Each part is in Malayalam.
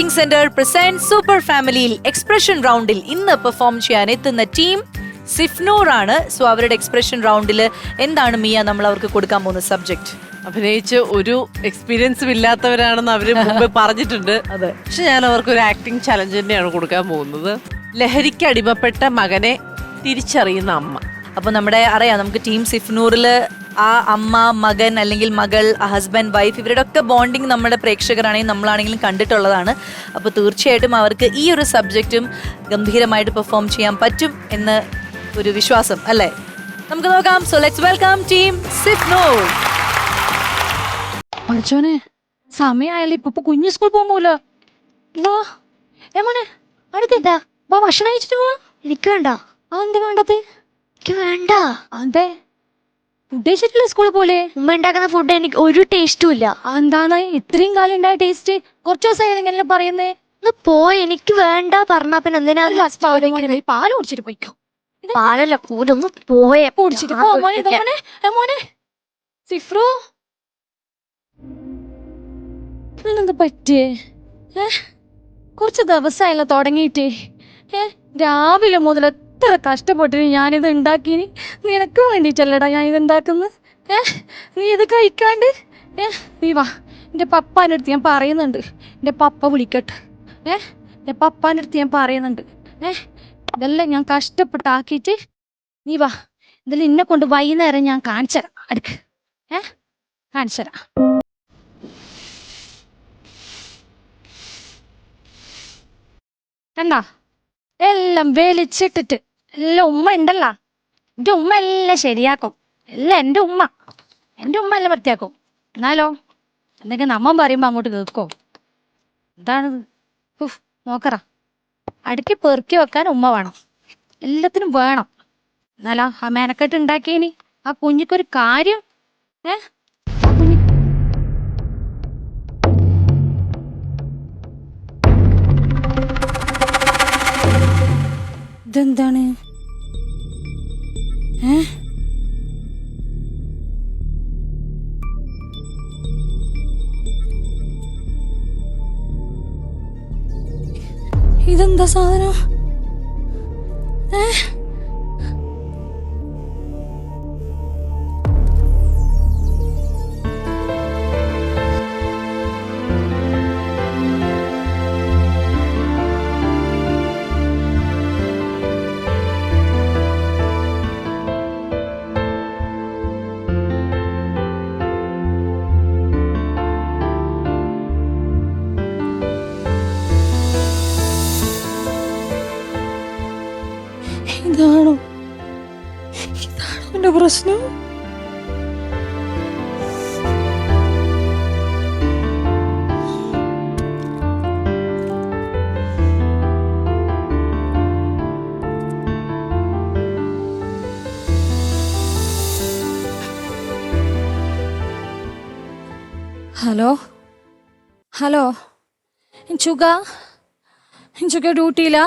ബോർഡിംഗ് സെന്റർ പ്രസന്റ് സൂപ്പർ ഫാമിലിയിൽ എക്സ്പ്രഷൻ റൗണ്ടിൽ ഇന്ന് പെർഫോം ചെയ്യാൻ എത്തുന്ന ടീം സിഫ്നൂർ ആണ്. സോ അവരുടെ എക്സ്പ്രഷൻ റൗണ്ടിൽ എന്താണ് മിയ നമ്മൾ അവർക്ക് കൊടുക്കാൻ പോകുന്ന സബ്ജക്ട് അഭിനയിച്ച് ഒരു എക്സ്പീരിയൻസും ഇല്ലാത്തവരാണെന്ന് അവർ മുമ്പ് പറഞ്ഞിട്ടുണ്ട്. അതെ. പക്ഷെ ഞാൻ അവർക്ക് ഒരു ആക്ടിങ് ചലഞ്ച് തന്നെയാണ് കൊടുക്കാൻ പോകുന്നത്. ലഹരിക്ക് അടിമപ്പെട്ട മകനെ തിരിച്ചറിയുന്ന അമ്മ. അപ്പൊ നമ്മുടെ അറിയാം നമുക്ക് ടീം സിഫ്നൂറിൽ ആ അമ്മ മകൻ അല്ലെങ്കിൽ മകൾ ഹസ്ബൻഡ് വൈഫ് ഇവരുടെ ഒക്കെ ബോണ്ടിങ് നമ്മുടെ പ്രേക്ഷകരാണെങ്കിലും നമ്മളാണെങ്കിലും കണ്ടിട്ടുള്ളതാണ്. അപ്പോൾ തീർച്ചയായിട്ടും അവർക്ക് ഈ ഒരു സബ്ജക്റ്റും ഗംഭീരമായിട്ട് പെർഫോം ചെയ്യാൻ പറ്റും എന്ന് ഒരു വിശ്വാസം അല്ലേ? നമുക്ക് നോക്കാം. സോ ലെറ്റ്സ് വെൽക്കം ടീം സിഫ്നോ മച്ചോനെ സമയായാലും ഇപ്പൊ ഇപ്പൊ കുഞ്ഞു സ്കൂൾ പോകുമ്പോലോ വാ ഏ മോനെ അടുത്തെന്താ വാ ഭക്ഷണം കഴിച്ചിട്ട് പോവാ. എനിക്ക് വേണ്ട. അതെന്താ വേണ്ടത്? എനിക്ക് വേണ്ട. അതെ ഫുഡ് കഴിച്ചിട്ടില്ല സ്കൂളിൽ പോലെ. ഉമ്മ ഉണ്ടാക്കുന്ന ഫുഡ് എനിക്ക് ഒരു ടേസ്റ്റും ഇല്ല. എന്താണ് ഇത്രയും കാലം ഉണ്ടായ ടേസ്റ്റ് കുറച്ച് ദിവസമായി ഇങ്ങനെ പറയുന്നേ. ഒന്ന് പോയി എനിക്ക് വേണ്ട പറഞ്ഞാ പിന്നെ എന്തിനാ? പാൽ കുടിച്ചിട്ട് പോയിക്കോ. പാലല്ല കൂടൊന്ന് പോയേ. കുടിച്ചിട്ട് പോ മോനെ ഇതാ മോനെ ഏ മോനെ. സിഫ്രു. നിന്നെന്താ പറ്റിയേ? ഏ? കുറച്ച് ദിവസമായല്ലോ തുടങ്ങിയിട്ട്. ഏ? രാവിലെ മുതൽ എത്ര കഷ്ടപ്പെട്ടിന് ഞാനിത് ഉണ്ടാക്കിന് നിനക്ക് വേണ്ടിയിട്ടല്ലടാ ഞാൻ ഇത് ഉണ്ടാക്കുന്നത്. ഏ നീ ഇത് കഴിക്കാണ്ട്? ഏ നീ വാ. എന്റെ പപ്പാന്റെ അടുത്ത് ഞാൻ പറയുന്നുണ്ട്. എന്റെ പപ്പ വിളിക്കട്ടെ. ഏ എന്റെ പപ്പാന്റെ അടുത്ത് ഞാൻ പറയുന്നുണ്ട്. ഏ ഇതെല്ലാം ഞാൻ കഷ്ടപ്പെട്ടാക്കിയിട്ട് നീ വാ. ഇതിൽ ഇന്നെ കൊണ്ട് വൈകുന്നേരം ഞാൻ കാണിച്ചു തരാം അടുക്ക്. ഏ കാണിച്ചു കണ്ടാ? എല്ലാം വലിച്ചിട്ടിട്ട് എല്ലാം ഉമ്മ ഉണ്ടല്ല എന്റെ ഉമ്മ എല്ലാം ശരിയാക്കും. എല്ലാം എന്റെ ഉമ്മ. എന്റെ ഉമ്മ എല്ലാം വൃത്തിയാക്കും. എന്നാലോ? എന്തെങ്കിലും നമ്മൻ പറയുമ്പോ അങ്ങോട്ട് കേൾക്കോ എന്താണിത് ഉഫ്, നോക്കറ. അടുക്കി പെറുക്കി വെക്കാൻ ഉമ്മ വേണം. എല്ലാത്തിനും വേണം. എന്നാലാ ആ മേനക്കെട്ട് ഉണ്ടാക്കിയനി ആ കുഞ്ഞിക്കൊരു കാര്യം ഏ? ഇതെന്താണ്? ഏ? ഇതെന്താ സാധനം? ഏ? എന്റെ പ്രശ്നം ഹലോ ഹലോ ചുക ചുക ഡ്യൂട്ടിയിലാ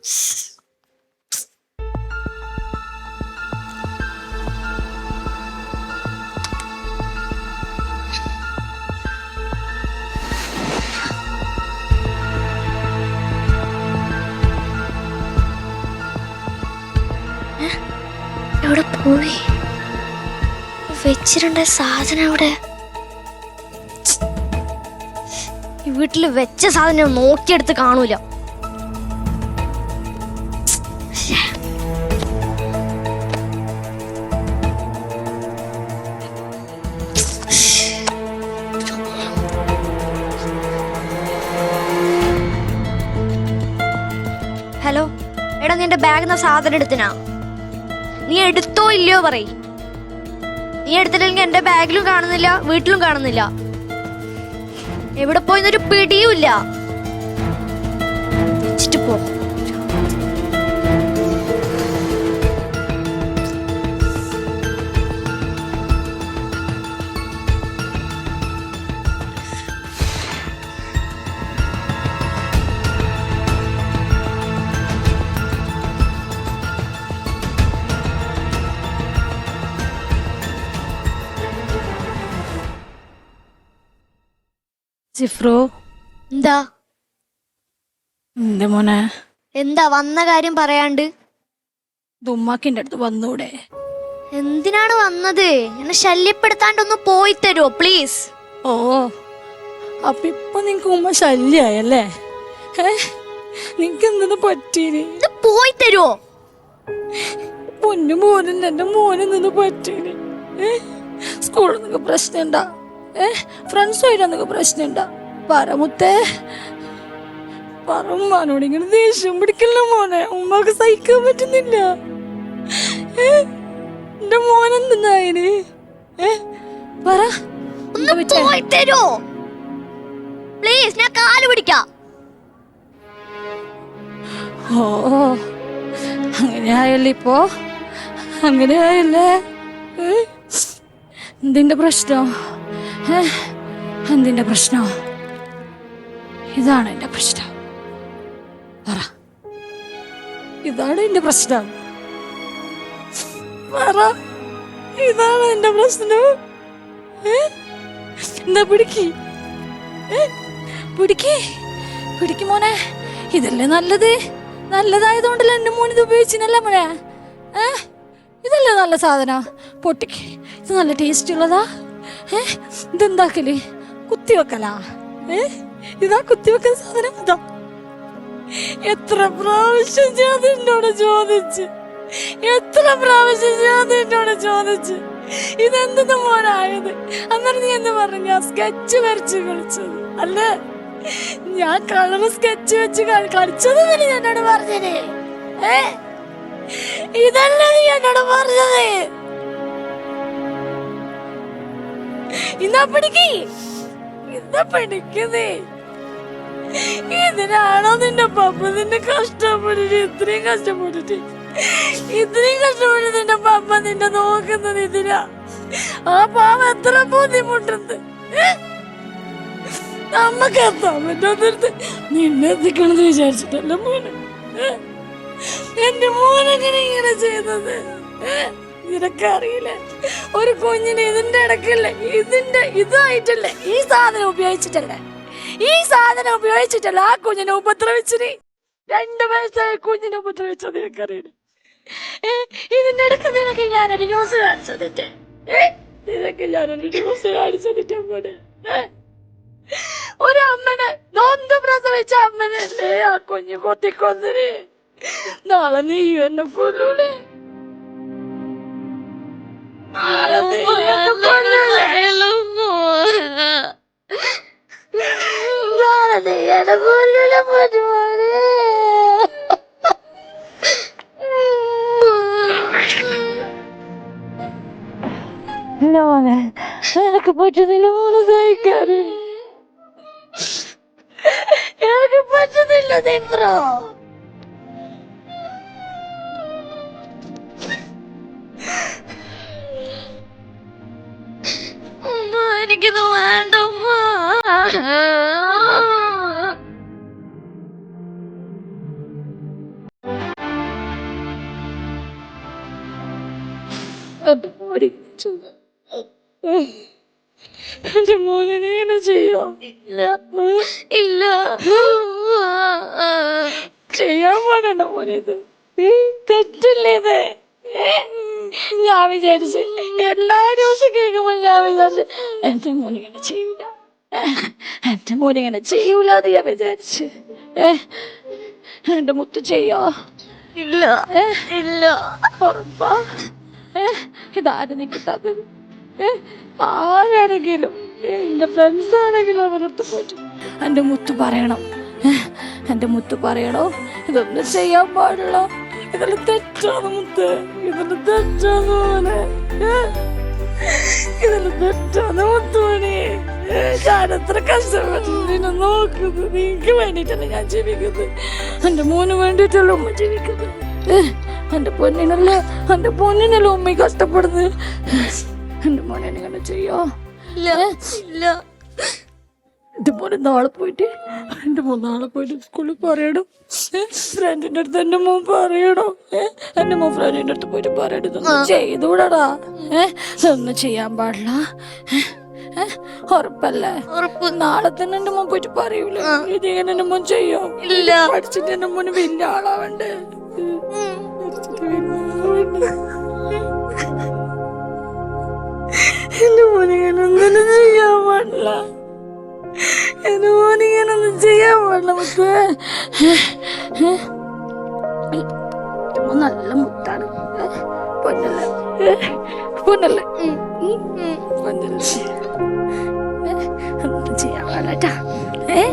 എവിടെ പോയി? വെച്ചിട്ടുണ്ട സാധനം അവിടെ. വീട്ടിൽ വെച്ച സാധനം നോക്കിയെടുത്ത് കാണൂല. ഹലോ. എടാ നിന്റെ ബാഗിൽ സാധനം എടുത്തിനാ? നീ എടുത്തോ ഇല്ലയോ പറയ്. നീ എടുത്തില്ലെങ്കിൽ എന്റെ ബാഗിലും കാണുന്നില്ല വീട്ടിലും കാണുന്നില്ല. എവിടെ പോയിന്നൊരു പിടിയുമില്ല ജിഫ്രോ എന്താ? എന്റെ മോനെ? എന്താ വന്ന കാര്യം പറയാണ്ട്? ദുമ്മാക്കിന്റെ അടുത്ത് വന്നൂടെ. എന്തിനാണ് വന്നത്? എന്നെ ശല്യപ്പെടുത്താണ്ടൊന്ന് പോയി തരുമോ പ്ലീസ് ഓ അപ്പൊ ഇപ്പൊ നിങ്ങക്ക് ഉമ്മ ശല്യായല്ലേ? നിങ്ങക്ക് എന്തെന്ന് പറ്റീന്? ഇത് പോയി തരുമോ പൊന്നു മോനും എന്റെ മോനും നിന്ന് പറ്റീന്? സ്കൂളിൽ സ്കൂളിൽ നിങ്ങക്ക് പ്രശ്നമുണ്ടാ? ഏ ഫ്രണ്ട്സുമായിട്ട് നിങ്ങക്ക് പ്രശ്നമുണ്ടാ. പറമുത്തേ പറമ്മാനോട് ഇങ്ങനെ ദേഷ്യം പിടിക്കില്ല മോനെ. ഉമ്മക്ക് സഹിക്കാൻ പറ്റുന്നില്ല. എന്റെ മോനെന്തായന് ഏ പറ. ഒന്ന് പോയി പ്ലീസ് ഞാൻ കാൽ പിടിക്കാം. ഓ അങ്ങനെ ആയല്ലേ ഇപ്പോ? അങ്ങനെ ആയല്ലേ? എന്തിന്റെ പ്രശ്നം? എന്തിന്റെ പ്രശ്നോ? ഇതാണ് എന്റെ പ്രശ്നം. പറ. ഇതാണ് എന്റെ പ്രശ്നം. പറ. ഇതാണ് എന്റെ പ്രശ്നം? എന്താ പിടിക്കി? പിടിക്ക്? പിടിക്ക് മോനെ. ഇതല്ലേ നല്ലത്? നല്ലതായതുകൊണ്ടല്ലേ എന്റെ മോൻ ഇത് ഉപയോഗിച്ചിനല്ല മോനെ? ഏ? ഇതല്ലേ നല്ല സാധനം? പൊട്ടിക്ക്. ഇത് നല്ല ടേസ്റ്റ് ഉള്ളതാ? ഏ? ഇതെന്താക്കൽ? കുത്തിവെക്കലാ? ഏ? ഇതാ കുത്തിവെക്കുന്ന സാധനം ഇതാ. എത്ര പ്രാവശ്യം ഞാൻ നിന്നോട് ചോദിച്ച്? എത്ര പ്രാവശ്യം ഞാൻ നിന്നോട് ചോദിച്ച്? ഇതെന്തെന്ന് മോനായത്? അന്നേരം നീ എന്ന് പറഞ്ഞു? സ്കെച്ച് വരച്ച് കളിച്ചത് അല്ലേ? ഞാൻ കളർ സ്കെച്ച് വെച്ച് കളിച്ചത് പിന്നെ എന്നോട് പറഞ്ഞത്. ഏ? ഇതല്ലേ നീ എന്നോട് പറഞ്ഞത്? ഇന്നാ പിടിക്ക്. ഇന്നാ ഇതിനാണോ നിന്റെ പപ്പ നിന്നെ കഷ്ടപ്പെട്ടിട്ട് ഇത്രയും കഷ്ടപ്പെട്ടിട്ട്? ഇത്രയും കഷ്ടപ്പെട്ട് നിന്റെ പപ്പ നിന്നെ നോക്കുന്നത് ഇതിനാ ആ പാവം എത്ര ബുദ്ധിമുട്ടുണ്ട്? നമ്മക്ക് എത്താൻ പറ്റാത്തടുത്ത് നിന്നെ എത്തിക്കണമെന്ന് വിചാരിച്ചിട്ടല്ല മോനെ? എന്റെ മോനെങ്ങനെ ഇങ്ങനെ ചെയ്തത് നിനക്കറിയില്ലേ ഒരു കുഞ്ഞിനെ ഇതിന്റെ ഇടക്കല്ലേ ഇതിന്റെ ഇതായിട്ടല്ലേ ഈ സാധനം ഉപയോഗിച്ചിട്ടല്ലേ? ഈ സാധനം ഉപയോഗിച്ചിട്ടല്ല ആ കുഞ്ഞിനെ ഉപദ്രവിച്ചിന് രണ്ടു വയസ്സായ കുഞ്ഞിനെ ഉപദ്രവിച്ചത് നിനക്കറിയില്ല? ഇതിന്റെ ഇടയ്ക്ക് നിനക്ക് ഞാനൊരു ന്യൂസ് കാണിച്ചതിന്റെ? നിനക്ക് ഞാനൊരു ന്യൂസ് കാണിച്ചതിന്റെ മോനെ? ഒരു അമ്മനെ നൊന്ത് പ്രസവിച്ച അമ്മനല്ലേ ആ കുഞ്ഞു കൊത്തിക്കൊന്നിന് നാളെ നീ എന്നെ കൊല്ലൂലേ? നാളെ നീ എന്നെ കൊല്ലൂലേ? നാളെ നീ എന്നെ കൊല്ലൂലേ പൊന്നുമോനെ? മോനെ നിനക്ക് പറ്റുന്നില്ല മോനെ സഹിക്കാറ് എനിക്ക് പറ്റുന്നില്ല നിത്രോ എനിക്കിത് വേണ്ടമ്മ എന്റെ മോനെ ഇങ്ങനെ ചെയ്യോ? ഇല്ല. ഇല്ല. ചെയ്യാൻ പാടണ്ട മോനെ തെറ്റില്ലേ ഇത്? ഞാൻ വിചാരിച്ച് എല്ലാ ദിവസവും കേൾക്കുമ്പോൾ ഞാൻ വിചാരിച്ചു എന്റെ മോനിങ്ങനെ ചെയ്യൂല. എന്റെ മോനിങ്ങനെ ചെയ്യൂല എന്ന് ഞാൻ വിചാരിച്ച്. എന്റെ മുത്ത് ചെയ്യോ? ഇല്ല. ഇല്ല. ഉറപ്പാ? ഇതാരും കിട്ടാത്തത് ഏ? ആരാണെങ്കിലും എന്റെ ഫ്രണ്ട്സ് ആണെങ്കിലും അവരടുത്ത് പോയിട്ട് എന്റെ മുത്ത് പറയണം. എന്റെ മുത്ത് പറയണോ? ഇതൊന്നും ചെയ്യാൻ പാടില്ല. ഇതെല്ലാം തെറ്റാണ് മുത്ത്. ഇതെല്ലാം തെറ്റാണ് മോനെ. ഇതെല്ലാം തെറ്റാണ് മുത്തുമണി. ഞാൻ എത്ര കഷ്ടപ്പെട്ടു നിന്നെ നോക്കുന്നത്. നീക്ക് വേണ്ടിയിട്ടല്ല ഞാൻ ജീവിക്കുന്നത്. എന്റെ മോന് വേണ്ടിയിട്ടല്ല ഉമ്മ ജീവിക്കുന്നത്. ഏ, എന്റെ പൊന്നിനല്ല എന്റെ പൊന്നിനല്ല ഉമ്മ കഷ്ടപ്പെടുന്നത്? എന്റെ മോനെ എങ്ങനെ ചെയ്യോ? ഇല്ല ഇല്ല. എന്റെ മോനെ നാളെ പോയിട്ട് എന്റെ മോൻ നാളെ പോയിട്ട് സ്കൂളിൽ പറയണം. ഫ്രണ്ടിന്റെ അടുത്ത് എന്റെ മോൻ പറയണം? എന്റെ മോൻ ഫ്രണ്ടിന്റെ അടുത്ത് പോയിട്ട് പറയണം. ഇതൊന്നും ചെയ്തൂടാടാ ഏ ഇതൊന്നും ചെയ്യാൻ പാടില്ല. ഉറപ്പല്ലേ? ഉറപ്പ്. നാളെ തന്നെ എന്റെ മോൻ പോയിട്ട് പറയൂല? ഇതിങ്ങനെ എന്റെ മോൻ ചെയ്യോ? ഇല്ല. പഠിച്ചിട്ട് എന്റെ മോന് വലിയ ആളാവണ്ട്? വലിയ ആളാവണ്ടേ. എന്റെ മോനിങ്ങനെ ഒന്നും ചെയ്യാൻ പാടില്ല. എന്റെ മോനിങ്ങനെ ഒന്നും ചെയ്യാൻ പാടില്ല മുത്ത് മോൻ നല്ല മുത്താണ് പൊന്നല്ലേ പൊന്നല്ലേ പൊന്നല്ലേ ഒന്നും ചെയ്യാൻ പാടില്ല ഏ